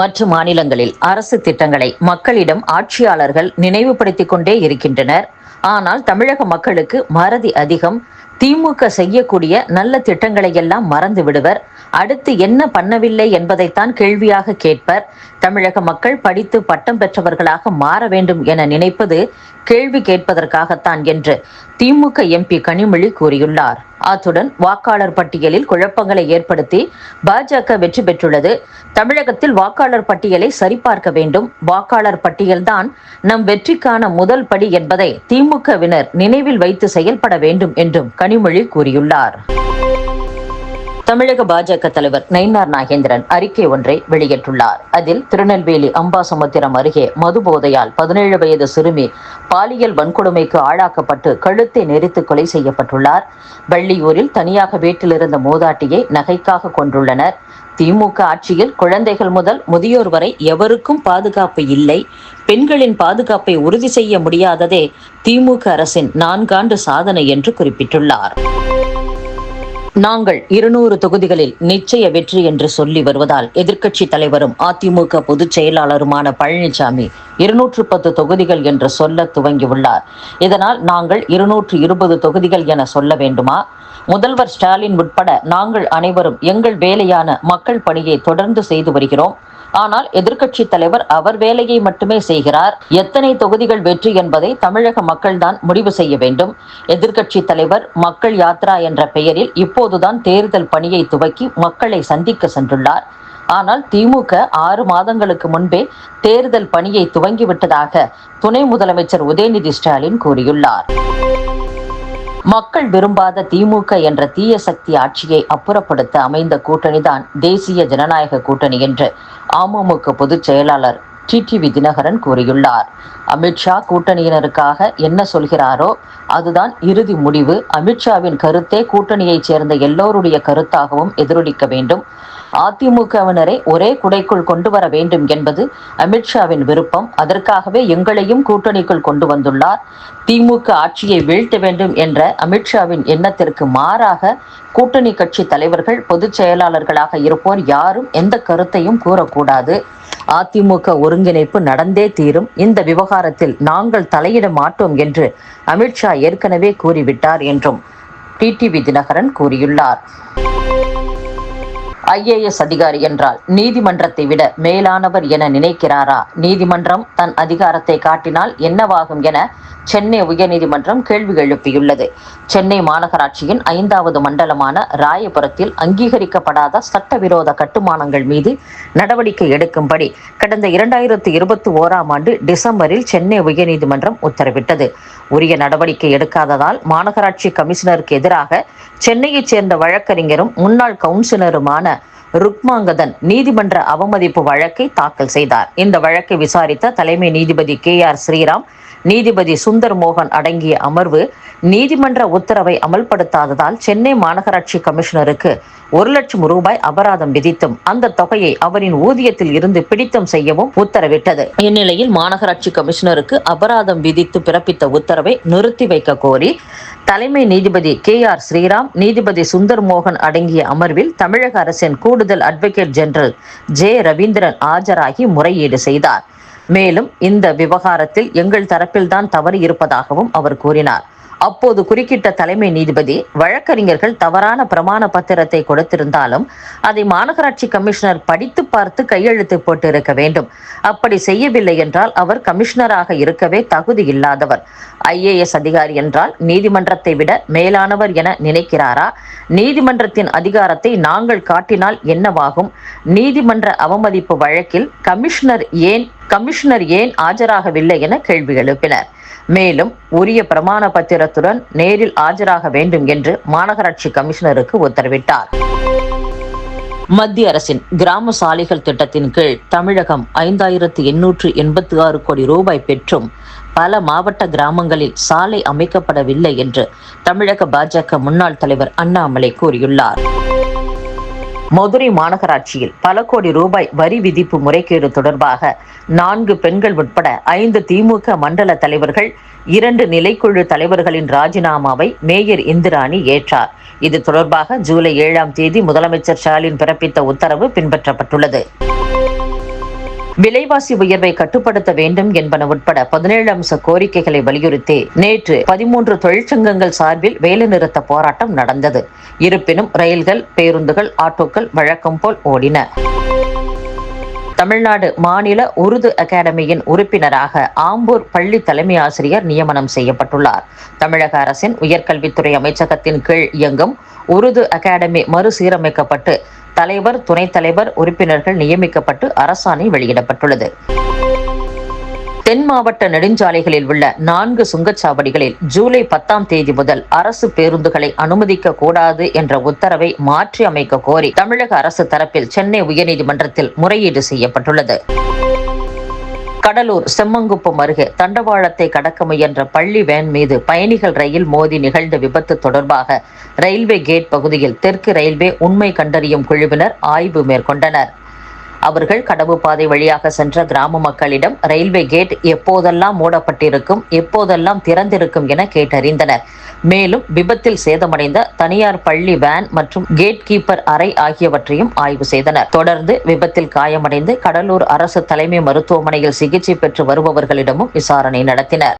மற்ற மாநிலங்களில் அரசு திட்டங்களை மக்களிடம் ஆட்சியாளர்கள் நினைவுபடுத்திக் கொண்டே இருக்கின்றனர். ஆனால் தமிழக மக்களுக்கு மறதி அதிகம். திமுக செய்யக்கூடிய நல்ல திட்டங்களை எல்லாம் மறந்து விடுவர். அடுத்து என்ன பண்ணவில்லை என்பதைத்தான் கேள்வியாக கேட்பர். தமிழக மக்கள் படித்து பட்டம் பெற்றவர்களாக மாற வேண்டும் என நினைப்பது கேள்வி கேட்பதற்காகத்தான் என்று திமுக எம்பி கனிமொழி கூறியுள்ளார். அத்துடன் வாக்காளர் பட்டியலில் குழப்பங்களை ஏற்படுத்தி பாஜக வெற்றி பெற்றுள்ளது. தமிழகத்தில் வாக்காளர் பட்டியலை சரிபார்க்க வேண்டும். வாக்காளர் பட்டியல்தான் நம் வெற்றிக்கான முதல் படி என்பதை திமுகவினர் நினைவில் வைத்து செயல்பட வேண்டும் என்றும் கனிமொழி கூறியுள்ளார். தமிழக பாஜக தலைவர் நயினார் நாகேந்திரன் அறிக்கை ஒன்றை வெளியிட்டுள்ளார். அதில் திருநெல்வேலி அம்பாசமுத்திரம் அருகே மது போதையால் பதினேழு வயது சிறுமி பாலியல் வன்கொடுமைக்கு ஆளாக்கப்பட்டு கழுத்தை நெரித்து கொலை செய்யப்பட்டுள்ளார். வள்ளியூரில் தனியாக வீட்டில் இருந்த மூதாட்டியை நகைக்காக கொண்டுள்ளனர் திமுக ஆட்சியில் குழந்தைகள் முதல் முதியோர் வரை எவருக்கும் பாதுகாப்பு இல்லை. பெண்களின் பாதுகாப்பை உறுதி செய்ய முடியாததே திமுக அரசின் நான்காண்டு சாதனை என்று குறிப்பிட்டுள்ளார். நாங்கள் இருநூறு தொகுதிகளில் நிச்சய வெற்றி என்று சொல்லி வருவதால் எதிர்க்கட்சி தலைவரும் அதிமுக பொதுச் செயலாளருமான பழனிசாமி இருநூற்று பத்து தொகுதிகள் என்று சொல்ல துவங்கியுள்ளார். இதனால் நாங்கள் இருநூற்று இருபது தொகுதிகள் என சொல்ல வேண்டுமா? முதல்வர் ஸ்டாலின் உட்பட நாங்கள் அனைவரும் எங்கள் வேலையான மக்கள் பணியை தொடர்ந்து செய்து வருகிறோம். ஆனால் எதிர்க்கட்சி தலைவர் அவர் வேலையை மட்டுமே செய்கிறார். எத்தனை தொகுதிகள் வெற்றி என்பதை தமிழக மக்கள்தான் முடிவு செய்ய வேண்டும். எதிர்க்கட்சி தலைவர் மக்கள் யாத்ரா என்ற பெயரில் இப்போதுதான் தேர்தல் பணியை துவக்கி மக்களை சந்திக்க சென்றுள்ளார். ஆனால் திமுக ஆறு மாதங்களுக்கு முன்பே தேர்தல் பணியை துவங்கிவிட்டதாக துணை முதலமைச்சர் உதயநிதி ஸ்டாலின் கூறியுள்ளார். மக்கள் விரும்பாத திமுக என்ற தீய சக்தி ஆட்சியை அப்புறப்படுத்த அமைந்த கூட்டணிதான் தேசிய ஜனநாயக கூட்டணி என்று அமமுக பொதுச் செயலாளர் டிடிவி தினகரன் கூறியுள்ளார். அமித்ஷா கூட்டணியினருக்காக என்ன சொல்கிறாரோ அதுதான் இறுதி முடிவு. அமித்ஷாவின் கருத்தே கூட்டணியைச் சேர்ந்த எல்லோருடைய கருத்தாகவும் எதிரொலிக்க வேண்டும். அதிமுகவினரை ஒரே குடைக்குள் கொண்டு வர வேண்டும் என்பது அமித்ஷாவின் விருப்பம். அதற்காகவே எங்களையும் கூட்டணிக்குள் கொண்டு வந்துள்ளார். திமுக ஆட்சியை வீழ்த்த வேண்டும் என்ற அமித்ஷாவின் எண்ணத்திற்கு மாறாக கூட்டணி கட்சி தலைவர்கள் பொதுச் செயலாளர்களாக இருப்போர் யாரும் எந்த கருத்தையும் கூறக்கூடாது. அதிமுக ஒருங்கிணைப்பு நடந்தே தீரும். இந்த விவகாரத்தில் நாங்கள் தலையிட மாட்டோம் என்று அமித்ஷா ஏற்கனவே கூறிவிட்டார் என்றும் டிடிவி தினகரன் கூறியுள்ளார். ஐஏஎஸ் அதிகாரி என்றால் நீதிமன்றத்தை விட மேலானவர் என நினைக்கிறாரா? நீதிமன்றம் தன் அதிகாரத்தை காட்டினால் என்னவாகும் என சென்னை உயர்நீதிமன்றம் கேள்வி எழுப்பியுள்ளது. சென்னை மாநகராட்சியின் ஐந்தாவது மண்டலமான ராயபுரத்தில் அங்கீகரிக்கப்படாத சட்டவிரோத கட்டுமானங்கள் மீது நடவடிக்கை எடுக்கும்படி கடந்த இரண்டாயிரத்தி இருபத்தி ஓராம் ஆண்டு டிசம்பரில் சென்னை உயர்நீதிமன்றம் உத்தரவிட்டது. உரிய நடவடிக்கை எடுக்காததால் மாநகராட்சி கமிஷனருக்கு எதிராக சென்னையைச் சேர்ந்த வழக்கறிஞரும் முன்னாள் கவுன்சிலருமான ருக்மாங்கதன் நீதிமன்ற அவமதிப்பு வழக்கை தாக்கல் செய்தார். இந்த வழக்கை விசாரித்த தலைமை நீதிபதி கே ஆர் ஸ்ரீராம் நீதிபதி சுந்தர் மோகன் அடங்கிய அமர்வு நீதிமன்ற உத்தரவை அமல்படுத்தாததால் சென்னை மாநகராட்சி கமிஷனருக்கு ஒரு லட்சம் ரூபாய் அபராதம் விதித்தும் அந்த தொகையை அவரின் ஊதியத்தில் இருந்து பிடித்தம் செய்யவும் உத்தரவிட்டது. இந்நிலையில் மாநகராட்சி கமிஷனருக்கு அபராதம் விதித்து பிறப்பித்த உத்தரவை நிறுத்தி வைக்க கோரி தலைமை நீதிபதி கே ஆர் ஸ்ரீராம் நீதிபதி சுந்தர் மோகன் அடங்கிய அமர்வில் தமிழக அரசின் கூடுதல் அட்வொகேட் ஜெனரல் ஜே ரவீந்திரன் ஆஜராகி முறையீடு செய்தார். மேலும் இந்த விவகாரத்தில் எங்கள் தரப்பில்தான் தவறு இருப்பதாகவும் அவர் கூறினார். அப்போது குறுக்கிட்ட தலைமை நீதிபதி வழக்கறிஞர்கள் தவறான பிரமாண பத்திரத்தை கொடுத்திருந்தாலும் அதை மாநகராட்சி கமிஷனர் படித்து பார்த்து கையெழுத்து போட்டு இருக்க வேண்டும். அப்படி செய்யவில்லை என்றால் அவர் கமிஷனராக இருக்கவே தகுதி இல்லாதவர். ஐஏஎஸ் அதிகாரி என்றால் நீதிமன்றத்தை விட மேலானவர் என நினைக்கிறாரா? நீதிமன்றத்தின் அதிகாரத்தை நாங்கள் காட்டினால் என்னவாகும்? நீதிமன்ற அவமதிப்பு வழக்கில் கமிஷனர் ஏன் கமிஷனர் ஏன் ஆஜராகவில்லை என கேள்வி எழுப்பினர். மேலும் உரிய பிரமாண பத்திரத்துடன் நேரில் ஆஜராக வேண்டும் என்று மாநகராட்சி கமிஷனருக்கு உத்தரவிட்டார். மத்திய அரசின் கிராம சாலைகள் திட்டத்தின் கீழ் தமிழகம் ஐந்தாயிரத்து எண்ணூற்று எண்பத்தி ஆறு கோடி ரூபாய் பெற்றும் பல மாவட்ட கிராமங்களில் சாலை அமைக்கப்படவில்லை என்று தமிழக பாஜக முன்னாள் தலைவர் அண்ணாமலை கூறியுள்ளார். மதுரை மாநகராட்சியில் பல கோடி ரூபாய் வரி விதிப்பு முறைகேடு தொடர்பாக நான்கு பெண்கள் உட்பட ஐந்து திமுக மண்டல தலைவர்கள் இரண்டு நிலைக்குழு தலைவர்களின் ராஜினாமாவை மேயர் இந்திராணி ஏற்றார். இது தொடர்பாக ஜூலை ஏழாம் தேதி முதலமைச்சர் ஸ்டாலின் பிறப்பித்த உத்தரவு பின்பற்றப்பட்டுள்ளது. விலைவாசி உயர்வை கட்டுப்படுத்த வேண்டும் என்பன உட்பட பதினேழு அம்ச கோரிக்கைகளை வலியுறுத்தி நேற்று பதிமூன்று தொழிற்சங்கங்கள் சார்பில் வேலைநிறுத்த போராட்டம் நடந்தது. இருப்பினும் ரயில்கள் பேருந்துகள் ஆட்டோக்கள் வழக்கம் போல் ஓடின. தமிழ்நாடு மாநில உருது அகாடமியின் உறுப்பினராக ஆம்பூர் பள்ளி தலைமை ஆசிரியர் நியமனம் செய்யப்பட்டுள்ளார். தமிழக அரசின் உயர்கல்வித்துறை அமைச்சகத்தின் கீழ் இயங்கும் உருது அகாடமி மறுசீரமைக்கப்பட்டு தலைவர் துணைத் தலைவர் உறுப்பினர்கள் நியமிக்கப்பட்டு அரசாணை வெளியிடப்பட்டுள்ளது. தென் மாவட்ட நெடுஞ்சாலைகளில் உள்ள நான்கு சுங்கச்சாவடிகளில் ஜூலை பத்தாம் தேதி முதல் அரசு பேருந்துகளை அனுமதிக்க கூடாது என்ற உத்தரவை மாற்றி அமைக்க கோரி தமிழக அரசு தரப்பில் சென்னை உயர்நீதிமன்றத்தில் முறையீடு செய்யப்பட்டுள்ளது. கடலூர் செம்மங்குப்பம் அருகே தண்டவாளத்தை கடக்க முயன்ற பள்ளி வேன் மீது பயணிகள் ரயில் மோதி நிகழ்ந்த விபத்து தொடர்பாக ரயில்வே கேட் பகுதியில் தெற்கு ரயில்வே உண்மை கண்டறியும் குழுவினர் ஆய்வு மேற்கொண்டனர். அவர்கள் கடவு பாதை வழியாக சென்ற கிராம மக்களிடம் ரயில்வே கேட் எப்போதெல்லாம் மூடப்பட்டிருக்கும் எப்போதெல்லாம் திறந்திருக்கும் என கேட்டறிந்தனர். மேலும் விபத்தில் சேதமடைந்த தனியார் பள்ளி வேன் மற்றும் கேட் கீப்பர் அறை ஆகியவற்றையும் ஆய்வு செய்தனர். தொடர்ந்து விபத்தில் காயமடைந்து கடலூர் அரசு தலைமை மருத்துவமனையில் சிகிச்சை பெற்று வருபவர்களிடமும் விசாரணை நடத்தினர்.